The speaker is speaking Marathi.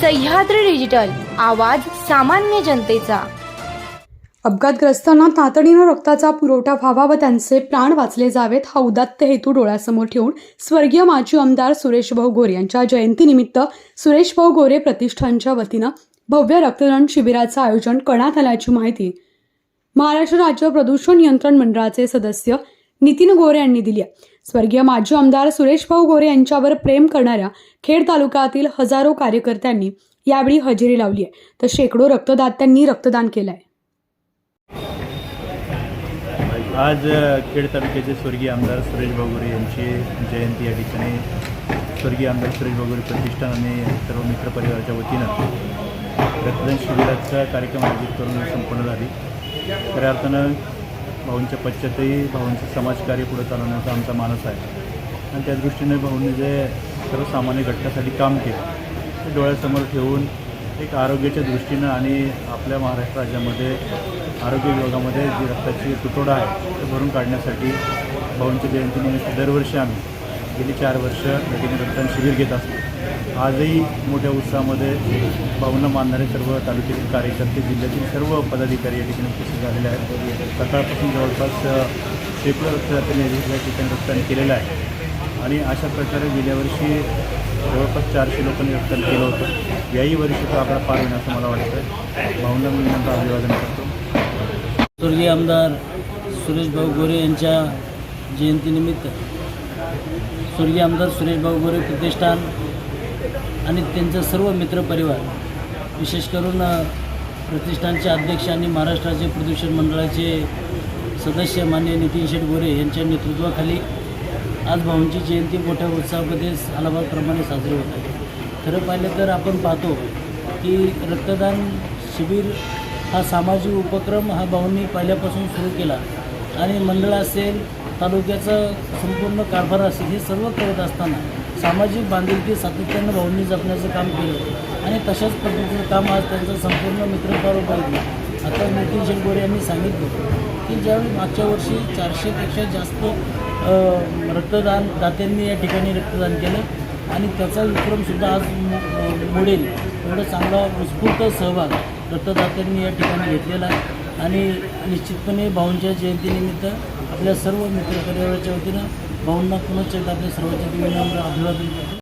सह्याद्री डिजिटल आवाज सामान्य जनतेचा. अपघातग्रस्तांना तातडीनं रक्ताचा पुरवठा व्हावा व त्यांचे प्राण वाचले जावेत हा उदात्त हेतू डोळ्यासमोर ठेवून स्वर्गीय माजी आमदार सुरेश भाऊ गोरे यांच्या जयंतीनिमित्त सुरेश भाऊ गोरे प्रतिष्ठानच्या वतीनं भव्य रक्तदान शिबिराचं आयोजन करण्यात आल्याची माहिती महाराष्ट्र राज्य प्रदूषण नियंत्रण मंडळाचे सदस्य नितीन गोरे यांनी दिली आहे. स्वर्गीय माजी आमदार सुरेश भाऊ गोरे यांच्यावर प्रेम करणाऱ्या खेड तालुक्यातील हजारो कार्यकर्त्यांनी यावेळी हजेरी लावली आहे. तर शेकडो रक्तदात्यांनी रक्तदान केलं आहे आज खेड तालुक्याचे स्वर्गीय आमदार सुरेश बागोरे यांची जयंती या ठिकाणी. स्वर्गीय आमदार सुरेश बागोरे प्रतिष्ठान आणि सर्व मित्रपरिवाराच्या वतीनं रक्तदान शिबिराचा कार्यक्रम आयोजित करून संपन्न झाली. खऱ्या अर्थानं भाऊंच्या पश्चातही भाऊंचं समाजकार्य पुढे चालवण्याचा आमचा मानस आहे. आणि त्या दृष्टीने भाऊंनी जे सर्वसामान्य घटकासाठी काम केलं ते डोळ्यासमोर ठेवून एक आरोग्याच्या दृष्टीनं आणि आपल्या महाराष्ट्र राज्यामध्ये आरोग्य विभागामध्ये जी रक्ताची तुटवडा आहे ते भरून काढण्यासाठी भाऊंच्या जयंतीनिमित्त दरवर्षी आम्ही गेली चार वर्ष रक्तदान शिबिर घेत असतो. आजही मोठ्या उत्साहामध्ये भाऊंना मानणारे सर्व तालुक्यातील कार्यकर्ते जिल्ह्यातील सर्व पदाधिकारी या ठिकाणी उपस्थित झालेले आहेत. सकाळपासून जवळपास शेकडो रक्तदात्यांनी या ठिकाणी रक्तदान केलेलं आहे. आणि अशा प्रकारे गेल्या वर्षी जवळपास चारशे लोकांनी रक्तदान केलं होतं. याही वर्षी तो आकडा पार होईल असं मला वाटतं भावना मुलांचं अभिवादन करतो. स्वर्गीय आमदार सुरेश भाऊ गोरे यांच्या जयंतीनिमित्त स्वर्गीय आमदार सुरेश भाऊ गोरे प्रतिष्ठान आणि त्यांचा सर्व मित्रपरिवार विशेष करून प्रतिष्ठानचे अध्यक्ष आणि महाराष्ट्राचे प्रदूषण मंडळाचे सदस्य मान्य नितीन शेठ गोरे यांच्या नेतृत्वाखाली आज भाऊंची जयंती मोठ्या उत्साहामध्ये अलाहाबादप्रमाणे साजरी होत आहे. खरं पाहिलं तर आपण पाहतो की रक्तदान शिबिर हा सामाजिक उपक्रम हा भाऊंनी पहिल्यापासून सुरू केला आणि मंडळ असेल तालुक्याचं संपूर्ण कारभार असेल हे सर्व करत असताना सामाजिक बांधिलकी सातत्यानं भाऊंनी जपण्याचं काम केलं आणि तशाच पद्धतीचं काम आज त्यांचं संपूर्ण मित्रपरिवार आता नितीन शेंगोरे यांनी सांगितलं की ज्यावेळी मागच्या वर्षी चारशेपेक्षा जास्त रक्तदान दात्यांनी या ठिकाणी रक्तदान केलं आणि त्याचा विक्रमसुद्धा आज मोडेल. एवढा चांगला उत्स्फूर्त सहभाग रक्तदात्यांनी या ठिकाणी घेतलेला आहे. आणि निश्चितपणे भाऊंच्या जयंतीनिमित्त आपल्या सर्व मित्रपरिवाराच्या वतीनं भाऊंना पुनश्च एकदा आपल्या सर्वांच्या विनम्र अभिवादन करतो.